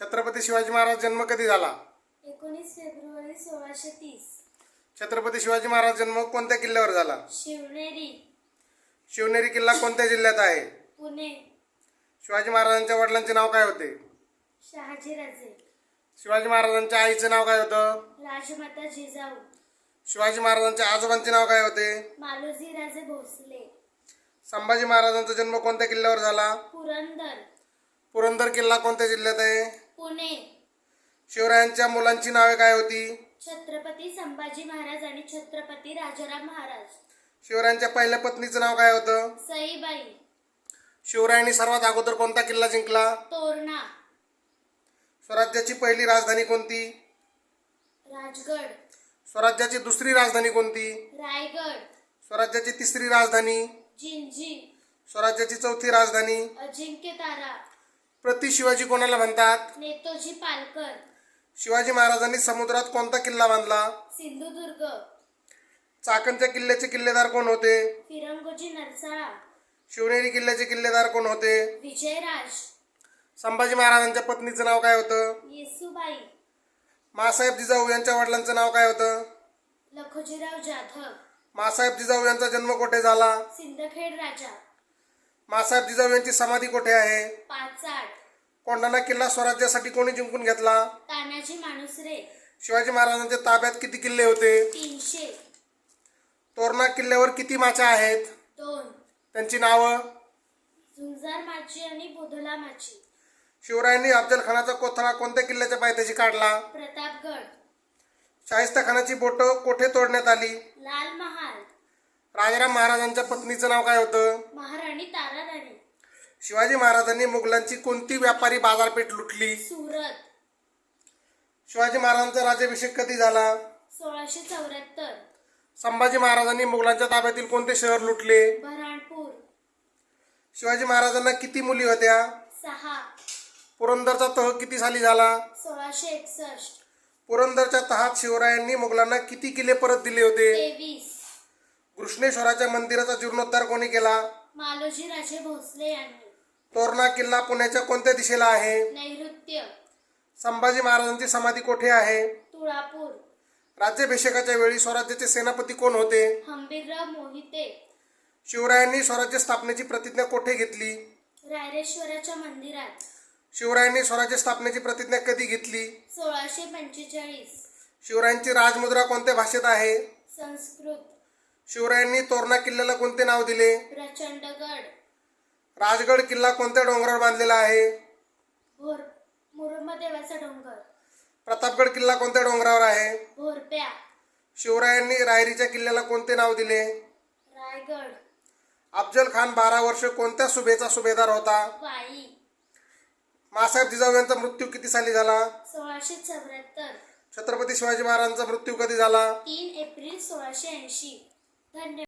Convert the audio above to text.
छत्रपती शिवाजी महाराज जन्म कधी झाला? एकोणीस फेब्रुवारी सोळाशे तीस. छत्रपती शिवाजी महाराज जन्म कोणत्या किल्ल्यावर झाला? शिवनेरी. शिवनेरी किल्ला कोणत्या जिल्ह्यात आहे? पुणे. शिवाजी महाराजांच्या वडिलांचे नाव काय होते? शहाजीराजे शिवाजी महाराजांच्या आईचं नाव काय होतं? राजमाता जिजाऊ. शिवाजी महाराजांच्या आजोबांचे नाव काय होते? मालोजी राजे भोसले. संभाजी महाराजांचा जन्म कोणत्या किल्ल्यावर झाला? पुरंदर. पुरंदर किल्ला कोणत्या जिल्ह्यात आहे? पुणे. शिवरायांच्या मुलांची नावे काय होती? छत्रपती संभाजी महाराज आणि छत्रपती राजाराम महाराज. शिवरायांच्या पहिल्या पत्नीचं नाव काय होतं? सईबाई. शिवरायांनी सर्वात अगोदर कोणता किल्ला जिंकला? तोरणा. स्वराज्याची पहिली राजधानी कोणती? राजगड. स्वराज्याची दुसरी राजधानी कोणती? रायगड. स्वराज्याची तिसरी राजधानी? जिंजी. स्वराज्याची चौथी राजधानी? अजिंक्य तारा प्रति शिवाजी कोणाला म्हणतात? नेतोजी पालकर. शिवाजी महाराजांनी समुद्रात कोणता किल्ला बांधला? सिंधुदुर्ग. चाकणच्या किल्ल्याचे किल्लेदार कोण होते? फिरंगोजी नरसाळा. शिवनेरी किल्ल्याचे किल्लेदार कोण होते? विजयराज. संभाजी महाराजांच्या पत्नीचं नाव काय होतं? येसुबाई. मासाहेब जिजाऊ यांच्या वडिलांचं नाव काय होतं? लखोजीराव जाधव. मासाहेब जिजाऊ यांचा जन्म कुठे झाला? सिंदखेड राजा. मासाहेब जिजाऊ यांची समाधी कुठे आहे? पाचाड. कोंढाणा किल्ला स्वराज्यासाठी कोणी जिंकून घेतला? तानाजी माणुसरे. शिवाजी महाराजांच्या ताब्यात किती किल्ले होते? तीनशे. तोरणा किल्ल्यावर किती माच्या आहेत? दोन. त्यांची नावं? झुंजार माची आणि बोधला माची. शिवरायांनी अफजल खानाचा कोथळा कोणत्या किल्ल्याच्या पायथ्याशी काढला? प्रतापगड. शाहिस्ता खानाची बोटं कोठे तोडण्यात आली? लाल महाल. राजाराम महाराजांच्या पत्नीचं नाव काय होतं? महाराणी ताराराणी. शिवाजी महाराजांनी मुघलांची कोणती व्यापारी बाजारपेठ लुटली? सुरत. शिवाजी महाराजांचा राज्याभिषेक कधी झाला? सोळाशे चौऱ्याहत्तर. संभाजी महाराजांनी मुघलांच्या ताब्यातील कोणते शहर लुटले? बऱ्हाणपूर. शिवाजी महाराजांना किती मुली होत्या? सहा. पुरंदरचा तह किती साली झाला? सोळाशे एकसष्ट. पुरंदरच्या तहात शिवरायांनी मुघलांना किती किल्ले परत दिले होते? तेवीस. कृष्णेश्वराच्या मंदिराचा जीर्णोद्धार कोणी केला? मालोजी राजे भोसले यांनी. तोरणा किल्ला पुण्याच्या कोणत्या दिशेला आहे? नैऋत्य. संभाजी महाराजांची समाधी कोठे आहे? तुळापूर. राज्याभिषेकाच्या वेळी स्वराज्याचे सेनापती कोण होते? हंबीरराव मोहिते. शिवरायांनी स्वराज्य स्थापनेची प्रतिज्ञा कोठे घेतली? रायरेश्वराच्या मंदिरात. शिवरायांनी स्वराज्य स्थापनेची प्रतिज्ञा कधी घेतली? सोळाशे पंचेचाळीस. शिवरायांची राजमुद्रा कोणत्या भाषेत आहे? संस्कृत. शिवरायांनी तोरणा किल्ल्याला कोणते नाव दिले? प्रचंडगड. राजगड किल्ला कोणत्या डोंगरावर बांधलेला आहे? भोर मुरुमदेवाचा डोंगर. प्रतापगड किल्ला कोणत्या डोंगरावर आहे? भोरप्या. शिवरायांनी रायरीच्या किल्ल्याला कोणते नाव दिले? रायगड. अफजल खान बारा वर्ष कोणत्या सुभेचा सुभेदार होता? वाई. मासाहेब जिजाऊ यांचा मृत्यू किती साली झाला? सोळाशे चौऱ्याहत्तर. छत्रपती शिवाजी महाराजांचा मृत्यू कधी झाला? तीन एप्रिल सोळाशे ऐंशी. धन्यवाद